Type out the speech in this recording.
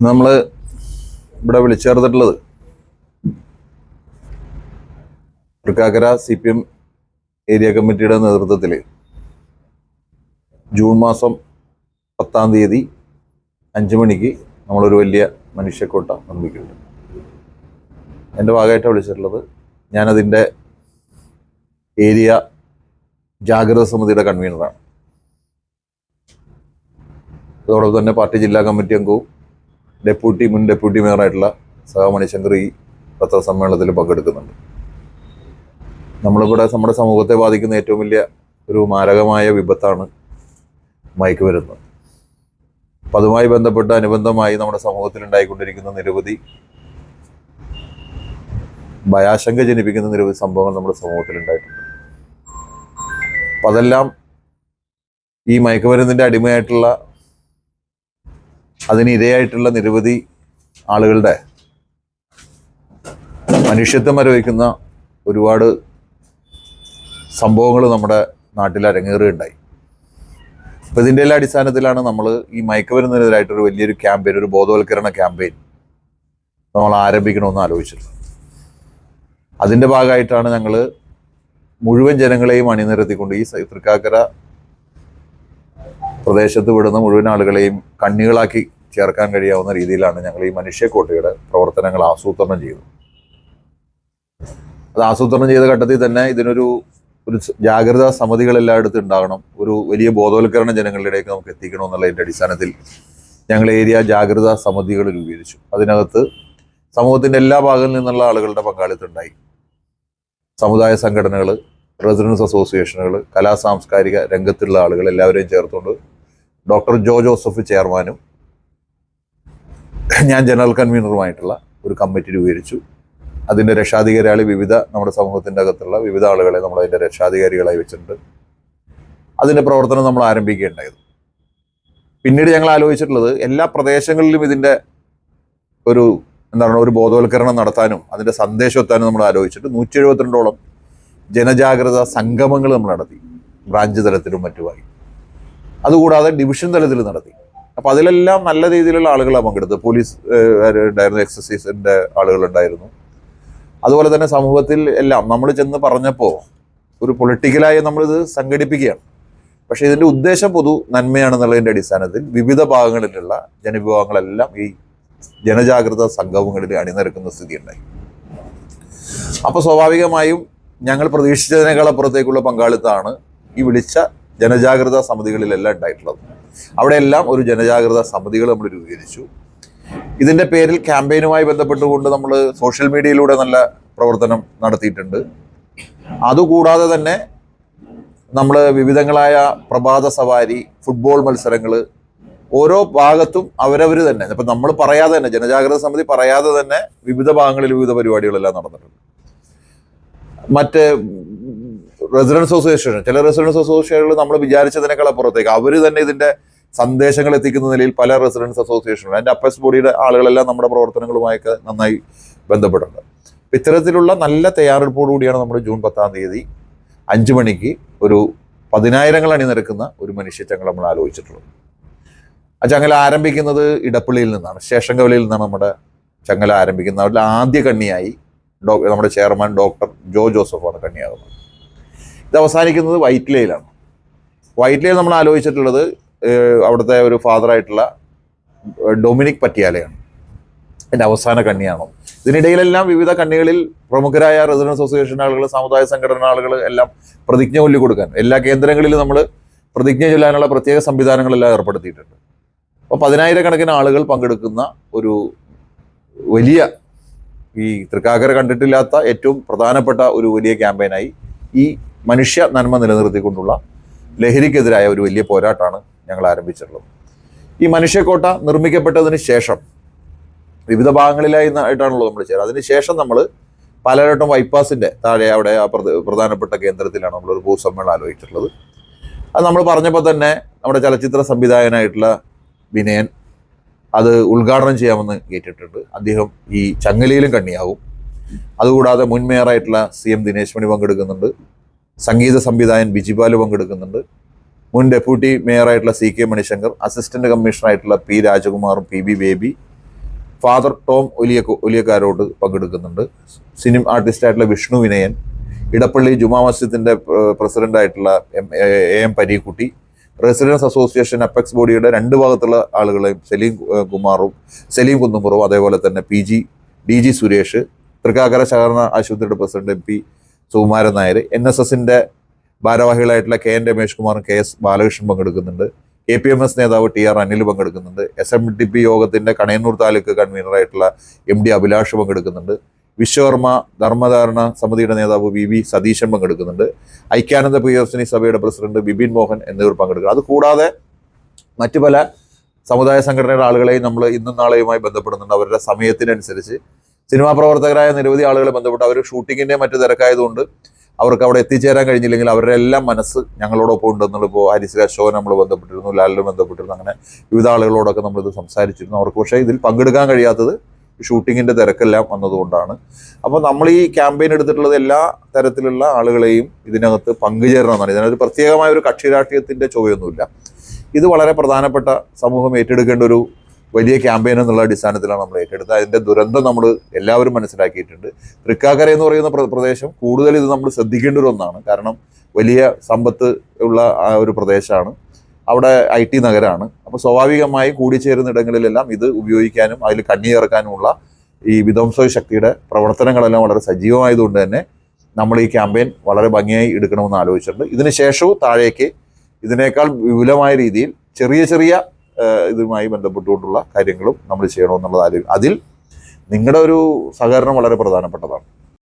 നമ്മൾ ഇവിടെ വിളിച്ചേർത്തിട്ടുള്ളത് Thrikkakara C P M area കമ്മിറ്റിയുടെ നേതൃത്വത്തിൽ ജൂൺ മാസം പത്താം തീയതി അഞ്ച് മണിക്ക് നമ്മളൊരു വലിയ മനുഷ്യക്കോട്ട നിർമ്മിക്കുന്നുണ്ട്. എന്റെ ഭാഗമായിട്ടാണ് വിളിച്ചിട്ടുള്ളത്. ഞാനതിന്റെ ഏരിയ ജാഗ്രത സമിതിയുടെ കൺവീനറാണ് അതോടൊപ്പം തന്നെ പാർട്ടി ജില്ലാ കമ്മിറ്റി അംഗവും ഡെപ്യൂട്ടി മുൻ ഡെപ്യൂട്ടി മേയറായിട്ടുള്ള സഹമണിശങ്കർ ഈ പത്രസമ്മേളനത്തിൽ പങ്കെടുക്കുന്നുണ്ട്. നമ്മളിവിടെ നമ്മുടെ സമൂഹത്തെ ബാധിക്കുന്ന ഏറ്റവും വലിയ ഒരു മാരകമായ വിപത്താണ് മയക്കുമരുന്ന് അപ്പം അതുമായി ബന്ധപ്പെട്ട് അനുബന്ധമായി നമ്മുടെ സമൂഹത്തിൽ ഉണ്ടായിക്കൊണ്ടിരിക്കുന്ന നിരവധി ഭയാശങ്ക ജനിപ്പിക്കുന്ന നിരവധി സംഭവങ്ങൾ നമ്മുടെ സമൂഹത്തിൽ ഉണ്ടായിട്ടുണ്ട്. അപ്പം അതെല്ലാം ഈ മയക്കുമരുന്നിന്റെ അടിമയായിട്ടുള്ള അതിന് ഇരയായിട്ടുള്ള നിരവധി ആളുകളുടെ മനുഷ്യത്വം മരവിക്കുന്ന ഒരുപാട് സംഭവങ്ങൾ നമ്മുടെ നാട്ടിൽ അരങ്ങേറുകയുണ്ടായി. അപ്പോൾ ഇതിന്റെ എല്ലാ അടിസ്ഥാനത്തിലാണ് നമ്മൾ ഈ മയക്കുമരുന്നിനെതിരായിട്ടൊരു വലിയൊരു ക്യാമ്പയിൻ ഒരു ബോധവൽക്കരണ ക്യാമ്പയിൻ നമ്മൾ ആരംഭിക്കണമെന്ന് ആലോചിച്ചത് അതിന്റെ ഭാഗമായിട്ടാണ് ഞങ്ങൾ മുഴുവൻ ജനങ്ങളെയും അണിനിരത്തിക്കൊണ്ട് ഈ തൃക്കാക്കര പ്രദേശത്ത് വിടുന്ന മുഴുവൻ ആളുകളെയും കണ്ണികളാക്കി ചേർക്കാൻ കഴിയാവുന്ന രീതിയിലാണ് ഞങ്ങൾ ഈ മനുഷ്യക്കോട്ടയുടെ പ്രവർത്തനങ്ങൾ ആസൂത്രണം ചെയ്തത്. അത് ആസൂത്രണം ചെയ്ത ഘട്ടത്തിൽ തന്നെ ഇതിനൊരു ഒരു ജാഗ്രതാ സമിതികൾ എല്ലായിടത്തും ഉണ്ടാകണം. ഒരു വലിയ ബോധവൽക്കരണം ജനങ്ങളുടെ ഇടയ്ക്ക് നമുക്ക് എത്തിക്കണം എന്നുള്ളതിന്റെ അടിസ്ഥാനത്തിൽ ഞങ്ങൾ ഏരിയ ജാഗ്രതാ സമിതികൾ രൂപീകരിച്ചു. അതിനകത്ത് സമൂഹത്തിന്റെ എല്ലാ ഭാഗങ്ങളിൽ നിന്നുള്ള ആളുകളുടെ പങ്കാളിത്തം ഉണ്ടായി സമുദായ സംഘടനകൾ റെസിഡൻസ് അസോസിയേഷനുകൾ കലാ സാംസ്കാരിക രംഗത്തുള്ള ആളുകൾ എല്ലാവരെയും ചേർത്തുകൊണ്ട് ഡോക്ടർ ജോ ജോസഫ് ചെയർമാനും ഞാൻ ജനറൽ കൺവീനറുമായിട്ടുള്ള ഒരു കമ്മിറ്റി രൂപീകരിച്ചു. അതിന്റെ രക്ഷാധികാരികളെ വിവിധ നമ്മുടെ സമൂഹത്തിന്റെ അകത്തുള്ള വിവിധ ആളുകളെ നമ്മൾ അതിന്റെ രക്ഷാധികാരികളായി വെച്ചിട്ടുണ്ട്. അതിന്റെ പ്രവർത്തനം നമ്മൾ ആരംഭിക്കുകയുണ്ടായത് പിന്നീട് ഞങ്ങൾ ആലോചിച്ചിട്ടുള്ളത് എല്ലാ പ്രദേശങ്ങളിലും ഇതിന്റെ ഒരു എന്താണ് ഒരു ബോധവൽക്കരണം നടത്താനും അതിന്റെ സന്ദേശം എത്താനും നമ്മൾ ആലോചിച്ചിട്ട് നൂറ്റി എഴുപത്തിരണ്ടോളം ജനജാഗ്രത സംഗമങ്ങൾ നമ്മൾ നടത്തി. ബ്രാഞ്ച് തലത്തിലും മറ്റുമായി. അതുകൂടാതെ ഡിവിഷൻ തലത്തിൽ നടത്തി. അപ്പോൾ അതിലെല്ലാം നല്ല രീതിയിലുള്ള ആളുകളാണ് പങ്കെടുത്തത്. പോലീസ് ഉണ്ടായിരുന്നു? എക്സസൈസിന്റെ ആളുകളുണ്ടായിരുന്നു അതുപോലെ തന്നെ സമൂഹത്തിൽ എല്ലാം. നമ്മൾ ചെന്ന് പറഞ്ഞപ്പോൾ ഒരു പൊളിറ്റിക്കലായി നമ്മളിത് സംഘടിപ്പിക്കുകയാണ്. പക്ഷേ ഇതിന്റെ ഉദ്ദേശം പൊതു നന്മയാണെന്നുള്ളതിന്റെ അടിസ്ഥാനത്തിൽ വിവിധ ഭാഗങ്ങളിലുള്ള ജനവിഭാഗങ്ങളെല്ലാം ഈ ജനജാഗ്രത സംഗമങ്ങളിൽ അണിനിരക്കുന്ന സ്ഥിതി ഉണ്ടായി അപ്പോൾ സ്വാഭാവികമായും ഞങ്ങൾ പ്രതീക്ഷിച്ചതിനേക്കാൾ അപ്പുറത്തേക്കുള്ള പങ്കാളിത്തമാണ് ഈ വിളിച്ച ജനജാഗ്രതാ സമിതികളിലെല്ലാം ഉണ്ടായിട്ടുള്ളത്. അവിടെയെല്ലാം ഒരു ജനജാഗ്രതാ സമിതികൾ നമ്മൾ രൂപീകരിച്ചു. ഇതിന്റെ പേരിൽ ക്യാമ്പയിനുമായി ബന്ധപ്പെട്ടുകൊണ്ട് നമ്മൾ സോഷ്യൽ മീഡിയയിലൂടെ നല്ല പ്രവർത്തനം നടത്തിയിട്ടുണ്ട്. അതുകൂടാതെ തന്നെ നമ്മൾ വിവിധങ്ങളായ പ്രഭാത സവാരി ഫുട്ബോൾ മത്സരങ്ങൾ ഓരോ ഭാഗത്തും അവരവർ തന്നെ ഇപ്പം നമ്മൾ പറയാതെ തന്നെ ജനജാഗ്രത സമിതി പറയാതെ തന്നെ വിവിധ ഭാഗങ്ങളിൽ വിവിധ പരിപാടികളെല്ലാം നടന്നിട്ടുണ്ട്. മറ്റ് റെസിഡൻസ് അസോസിയേഷൻ ചില റെസിഡൻസ് അസോസിയേഷനുകൾ നമ്മൾ വിചാരിച്ചതിനേക്കാൾ അപ്പുറത്തേക്ക്. അവർ തന്നെ ഇതിന്റെ സന്ദേശങ്ങൾ എത്തിക്കുന്ന നിലയിൽ പല റെസിഡൻസ് അസോസിയേഷനുകൾ അതിന്റെ അപ്പസ് ബോഡിയുടെ ആളുകളെല്ലാം നമ്മുടെ പ്രവർത്തനങ്ങളുമായൊക്കെ നന്നായി ബന്ധപ്പെടുന്നുണ്ട് അപ്പൊ ഇത്തരത്തിലുള്ള നല്ല തയ്യാറെടുപ്പോടുകൂടിയാണ് നമ്മൾ ജൂൺ പത്താം തീയതി അഞ്ചു മണിക്ക് ഒരു പതിനായിരങ്ങൾ അണിനിരക്കുന്ന ഒരു മനുഷ്യച്ചങ്ങൽ നമ്മൾ ആലോചിച്ചിട്ടുള്ളത്. ആ ചങ്ങല ആരംഭിക്കുന്നത് ഇടപ്പള്ളിയിൽ നിന്നാണ്. ശേഷങ്കവലയിൽ നിന്നാണ് നമ്മുടെ ചങ്ങല ആരംഭിക്കുന്നത്. അവരുടെ ആദ്യ കണ്ണിയായി ഡോ നമ്മുടെ ചെയർമാൻ ഡോക്ടർ ജോ ജോസഫാണ് കണ്ണിയാകുന്നത്. ഇത് അവസാനിക്കുന്നത് വൈറ്റ്ലയിലാണ് വൈറ്റ്ലയിൽ നമ്മൾ ആലോചിച്ചിട്ടുള്ളത് അവിടുത്തെ ഒരു ഫാദറായിട്ടുള്ള ഡൊമിനിക് പറ്റിയാലയാണ് എന്റെ അവസാന കണ്ണിയാണോ. ഇതിനിടയിലെല്ലാം വിവിധ കണ്ണികളിൽ പ്രമുഖരായ റെസിഡൻസ് അസോസിയേഷൻ ആളുകൾ സമുദായ സംഘടന ആളുകൾ എല്ലാം പ്രതിജ്ഞ കൊല്ലി കൊടുക്കാൻ എല്ലാ കേന്ദ്രങ്ങളിലും നമ്മൾ പ്രതിജ്ഞ ചൊല്ലാനുള്ള പ്രത്യേക സംവിധാനങ്ങളെല്ലാം ഏർപ്പെടുത്തിയിട്ടുണ്ട്. അപ്പോൾ പതിനായിരക്കണക്കിന് ആളുകൾ പങ്കെടുക്കുന്ന ഒരു വലിയ ഈ തൃക്കാക്കര കണ്ടിട്ടില്ലാത്ത ഏറ്റവും പ്രധാനപ്പെട്ട ഒരു വലിയ ക്യാമ്പയിനായി ഈ മനുഷ്യ നന്മ നിലനിർത്തിക്കൊണ്ടുള്ള ലഹരിക്കെതിരായ ഒരു വലിയ പോരാട്ടമാണ് ഞങ്ങൾ ആരംഭിച്ചിട്ടുള്ളത്. ഈ മനുഷ്യക്കോട്ട നിർമ്മിക്കപ്പെട്ടതിന് ശേഷം വിവിധ ഭാഗങ്ങളിലായി ആയിട്ടാണല്ലോ നമ്മൾ ചെയ്യുന്നത്. അതിനുശേഷം നമ്മൾ പാലാരട്ടം ബൈപ്പാസിന്റെ താഴെ അവിടെ ആ പ്രധ- പ്രധാനപ്പെട്ട കേന്ദ്രത്തിലാണ് നമ്മളൊരു ഭൂസമ്മേളനം ആലോചിച്ചിട്ടുള്ളത്. അത് നമ്മൾ പറഞ്ഞപ്പോൾ തന്നെ നമ്മുടെ ചലച്ചിത്ര സംവിധായകനായിട്ടുള്ള വിനയൻ അത് ഉദ്ഘാടനം ചെയ്യാമെന്ന് കേട്ടിട്ടുണ്ട്. അദ്ദേഹം ഈ ചങ്ങലയിലും കണ്ണിയാവും. അതുകൂടാതെ മുൻ മേയറായിട്ടുള്ള സി എം ദിനേശ് മണി പങ്കെടുക്കുന്നുണ്ട്. സംഗീത സംവിധായകൻ ബിജിപാൽ പങ്കെടുക്കുന്നുണ്ട്. മുൻ ഡെപ്യൂട്ടി മേയറായിട്ടുള്ള സി കെ മണിശങ്കർ അസിസ്റ്റന്റ് കമ്മീഷണറായിട്ടുള്ള P രാജകുമാറും P B Baby father Tom Olya ഒലിയക്കാരോട് പങ്കെടുക്കുന്നുണ്ട്. സിനിമ ആർട്ടിസ്റ്റായിട്ടുള്ള വിഷ്ണു വിനയൻ ഇടപ്പള്ളി ജുമാ മസ്ജിദിന്റെ പ്രസിഡന്റ് ആയിട്ടുള്ള M A M Pareekutty residence association apex ബോഡിയുടെ രണ്ട് ഭാഗത്തുള്ള ആളുകളെയും സലീം കുമാറും സലീം കുന്നുമുറും അതേപോലെ തന്നെ P G D G Suresh Thrikkakara സഹകരണ ആശുപത്രിയുടെ president M P Sukumaran Nair N S എസിന്റെ ഭാരവാഹികളായിട്ടുള്ള കെ എൻ രമേഷ് കുമാറും കെ എസ് ബാലകൃഷ്ണൻ പങ്കെടുക്കുന്നുണ്ട്. കെ പി എം എസ് നേതാവ് ടി ആർ അനിൽ പങ്കെടുക്കുന്നുണ്ട്. എസ് എം ഡി പി യോഗത്തിന്റെ കണയന്നൂർ താലൂക്ക് കൺവീനറായിട്ടുള്ള എം ഡി അഭിലാഷ് പങ്കെടുക്കുന്നുണ്ട്. വിശ്വകർമ്മ ധർമ്മധാരണ സമിതിയുടെ നേതാവ് വി വി സതീശൻ പങ്കെടുക്കുന്നുണ്ട്. ഐക്യാനന്ദ പ്രിയദർശിനി സഭയുടെ പ്രസിഡന്റ് ബിപിൻ മോഹൻ എന്നിവർ പങ്കെടുക്കുന്നു അതുകൂടാതെ മറ്റു പല സമുദായ സംഘടനയുടെ ആളുകളെയും നമ്മൾ ഇന്നും നാളെയുമായി ബന്ധപ്പെടുന്നുണ്ട്. അവരുടെ സമയത്തിനനുസരിച്ച് സിനിമാ പ്രവർത്തകരായ നിരവധി ആളുകളെ ബന്ധപ്പെട്ട് അവർ ഷൂട്ടിങ്ങിന്റെ മറ്റു തിരക്കായതുകൊണ്ട് അവർക്ക് അവിടെ എത്തിച്ചേരാൻ കഴിഞ്ഞില്ലെങ്കിൽ അവരുടെ എല്ലാം മനസ്സ് ഞങ്ങളോടൊപ്പം ഉണ്ടെന്നുള്ള ഇപ്പോൾ ഹരിശ്രീ അശോകൻ നമ്മൾ ബന്ധപ്പെട്ടിരുന്നു ലാലിനും ബന്ധപ്പെട്ടിരുന്നു അങ്ങനെ വിവിധ ആളുകളോടൊക്കെ നമ്മളിത് സംസാരിച്ചിരുന്നു. അവർക്ക് പക്ഷേ ഇതിൽ പങ്കെടുക്കാൻ കഴിയാത്തത് ഷൂട്ടിങ്ങിന്റെ തിരക്കെല്ലാം വന്നതുകൊണ്ടാണ്. അപ്പോൾ നമ്മൾ ഈ ക്യാമ്പയിൻ എടുത്തിട്ടുള്ളത് എല്ലാ തരത്തിലുള്ള ആളുകളെയും ഇതിനകത്ത് പങ്കുചേരണമെന്നാണ്. ഇതിനൊരു പ്രത്യേകമായ ഒരു കക്ഷി രാഷ്ട്രീയത്തിന്റെ ചൊവ്വയൊന്നുമില്ല. ഇത് വളരെ പ്രധാനപ്പെട്ട സമൂഹം ഏറ്റെടുക്കേണ്ട ഒരു വലിയ ക്യാമ്പയിൻ എന്നുള്ള അടിസ്ഥാനത്തിലാണ് നമ്മൾ ഏറ്റെടുത്തത്. അതിന്റെ ദുരന്തം നമ്മൾ എല്ലാവരും മനസ്സിലാക്കിയിട്ടുണ്ട്. തൃക്കാക്കര എന്ന് പറയുന്ന പ്രദേശം കൂടുതൽ ഇത് നമ്മൾ ശ്രദ്ധിക്കേണ്ട ഒരു ഒന്നാണ്. കാരണം വലിയ സമ്പത്ത് ഉള്ള ആ ഒരു പ്രദേശമാണ്. അവിടെ ഐ ടി നഗരമാണ് അപ്പോൾ സ്വാഭാവികമായി കൂടിച്ചേരുന്ന ഇടങ്ങളിലെല്ലാം ഇത് ഉപയോഗിക്കാനും അതിൽ കണ്ണിയിറക്കാനുമുള്ള ഈ വിധ്വംസ ശക്തിയുടെ പ്രവർത്തനങ്ങളെല്ലാം വളരെ സജീവമായതുകൊണ്ട് തന്നെ നമ്മൾ ഈ ക്യാമ്പയിൻ വളരെ ഭംഗിയായി എടുക്കണമെന്ന് ആലോചിച്ചിട്ടുണ്ട്. ഇതിനുശേഷവും താഴേക്ക് ഇതിനേക്കാൾ വിപുലമായ രീതിയിൽ ചെറിയ ചെറിയ ഇതുമായി ബന്ധപ്പെട്ടുകൊണ്ടുള്ള കാര്യങ്ങളും നമ്മൾ ചെയ്യണമെന്നുള്ളത് അതിൽ നിങ്ങളുടെ ഒരു സഹകരണം വളരെ പ്രധാനപ്പെട്ടതാണ്.